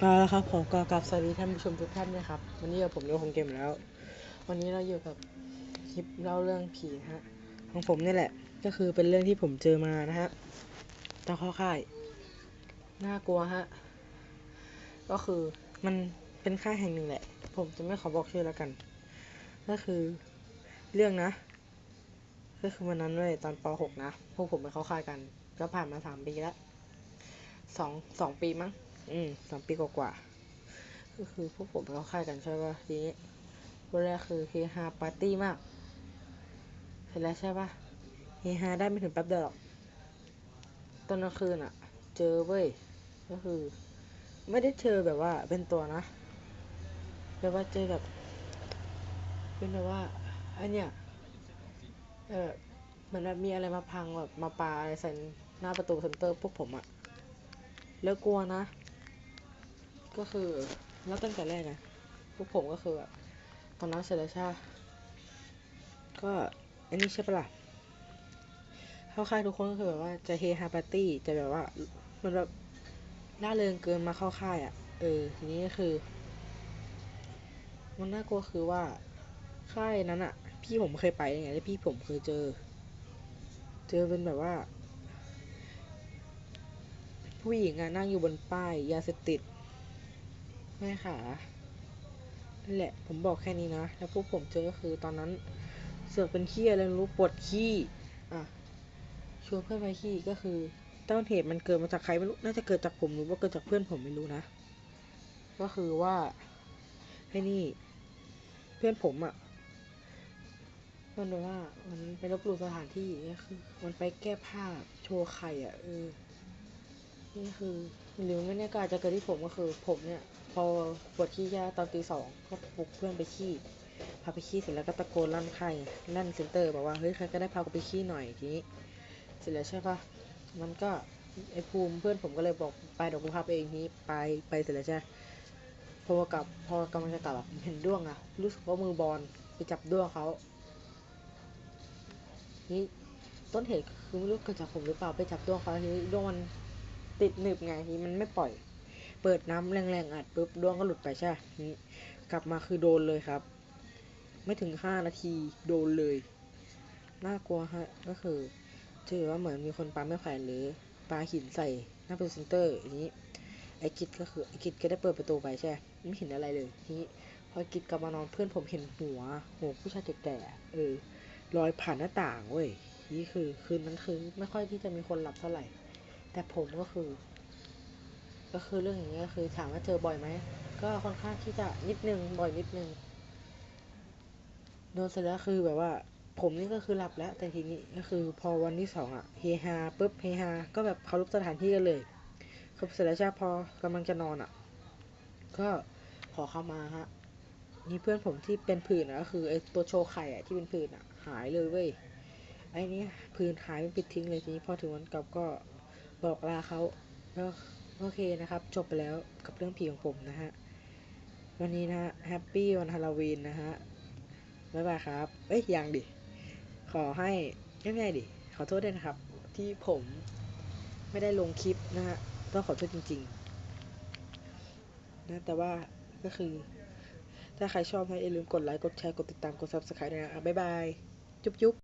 เอาละครับผมก็กลับสวัสดีท่านผู้ชมทุกท่านนะครับ วันนี้ผมเล่นของเกมแล้ว วันนี้เราอยู่กับคลิปเล่าเรื่องผีนะฮะของผมนี่แหละ ก็คือเป็นเรื่องที่ผมเจอมานะฮะตอนเข้าค่ายน่ากลัวฮะก็คือมันเป็นค่ายแห่งหนึ่งแหละ ผมจะไม่ขอบอกชื่อแล้วกัน ก็คือเรื่องนะ ก็คือวันนั้นเว้ยตอนป .6 นะพวกผมไปเข้าค่ายกัน ก็ผ่านมาสามปีแล้วสองสองปีมั้ง อืมสองปีกว่าก็คือพวกผมไปเข้าค่ายกันใช่ป่ะทีนี้วันแรกคือเฮฮาปาร์ตี้มากเสร็จแล้วใช่ป่ะเฮฮาได้ไม่ถึงแป๊บเดียวหรอกตอนกลางคืนอะเจอเว้ยก็คือ ไม่ได้เจอแบบว่าเป็นตัวนะแบบว่าเจอแบบเป็นแบบว่าไอเนี้ยเออเหมือนแบบมีอะไรมาพังแบบมาปาอะไรใส่หน้าประตูเซ็นเตอร์พวกผมอะแล้วกลัวนะ ก็คือแล้วตั้งแต่แรกนะพวกผมก็คือแบบตอนนั้นเสร็จแล้วใช่ก็อันนี้ใช่ปะล่ะเข้าค่ายทุกคนก็คือแบบว่าจะเฮฮาปาร์ตี้จะแบบว่ามันแบบน่าเริงเกินมาเข้าค่ายอะ่ะ เออ ทีนี้ก็คือ มันน่ากลัวคือว่าค่ายนั้นอะ่ะ พี่ผมเคยไปไงแล้วพี่ผมเคยเจอ เจอเป็นแบบว่า ผู้หญิงอะนั่งอยู่บนป้ายยาเสพติด แม่ขานั่นแหละ ผมบอกแค่นี้นะ แล้วพวกผมเจอก็คือตอนนั้น เสือกเป็นขี้อะไรรู้ปวดขี้อะชวนเพื่อนไปขี้ก็คือต้นเหตุมันเกิดมาจากใครไม่รู้น่าจะเกิดจากผมหรือว่าเกิดจากเพื่อนผมไม่รู้นะ ก็คือว่าให้นี่ เพื่อนผมอะ่ะมันแบบว่ามันไปลบหลู่สถานที่ก็คือ มันไปแก้ผ้าโชว์ไข่อะ่ะเออนี่คือ หรือไม่แน่ก็อาจจะเกิดที่ผมก็คือ ผมเนี่ย อปวดขี้ยาตอนตีสองก็ปลุกเพื่อนไปขี้พาไปขี้เสร็จแล้วก็ตะโกนลั่นไข่ลั่นเซนเตอร์บอกว่าเฮ้ยใครก็ได้พากูไปขี้หน่อยทีนี้ เสร็จแล้วใช่ปะมันก็ไอ้ภูมิเพื่อนผมก็เลยบอกไปเดี๋ยวกูพาไปเองนี้ไปไปเสร็จแล้วใช่พอกลับพอกำลังจะกลับเห็นด้วงอะรู้สึกว่ามือบอลไปจับด้วงเขานี่ต้นเหตุคือไม่รู้เกิดจากผมหรือเปล่าไปจับด้วงเขาทีนี้ด้วงมันติดหนึบไงทีมันไม่ปล่อย เปิดน้ำแรงๆอัดปุ๊บดวงก็หลุดไปใช่นี่กลับมาคือโดนเลยครับ ไม่ถึงห้านาทีโดนเลย น่ากลัวฮะก็คือเจอว่าเหมือนมีคนปาไม่แขวนหรือปาหินใส่หน้าเป็นเซนเตอร์อย่างนี้ไอ้กิจก็คือไอ้กิจก็ได้เปิดประตูไปใช่ไม่เห็นอะไรเลยทีนี้พอกิจกลับมานอนเพื่อนผมเห็นหัวหัวผู้ชายแก่ๆเออลอยผ่านหน้าต่างเว้ยนี่คือคืนนั้นคือไม่ค่อยที่จะมีคนหลับเท่าไหร่ แต่ผมก็คือ ก็คือเรื่องอย่างเงี้ยคือถามว่าเจอบ่อยไหม ก็ค่อนข้างที่จะนิดนึงบ่อยนิดนึงโดนเสร็จแล้วคือแบบว่า ผมนี่ก็คือหลับแล้ว แต่ทีนี้ก็คือพอวันที่สองอะเฮฮาปุ๊บเฮฮาก็แบบเคารพสถานที่กันเลยครบเสร็จแล้วใช่ปะพอกำลังจะนอนอะก็ขอเข้ามาฮะนี่เพื่อนผมที่เป็นผื่นอะก็คือไอ้ตัวโชว์ไข่อะที่เป็นผื่นอะหายเลยเว้ยไอ้นี่ผื่นหายไม่ปิดทิ้งเลยทีนี้พอถึงวันกลับก็บอกลาเขาแล้ว โอเคนะครับ จบไปแล้วกับเรื่องผีของผมนะฮะ วันนี้นะฮะแฮปปี้วันฮาโลวีนนะฮะ บ๊ายบายครับ เอ้ย ยังดิ ขอให้ไม่ไงดิ ขอโทษด้วยนะครับ ที่ผมไม่ได้ลงคลิปนะฮะ ต้องขอโทษจริงๆ นะ แต่ว่าก็คือ ถ้าใครชอบให้อย่าลืมกดไลค์ กดแชร์ กดติดตาม กด subscribe ด้วยนะอะบ๊ายบาย จุ๊บจุ๊บ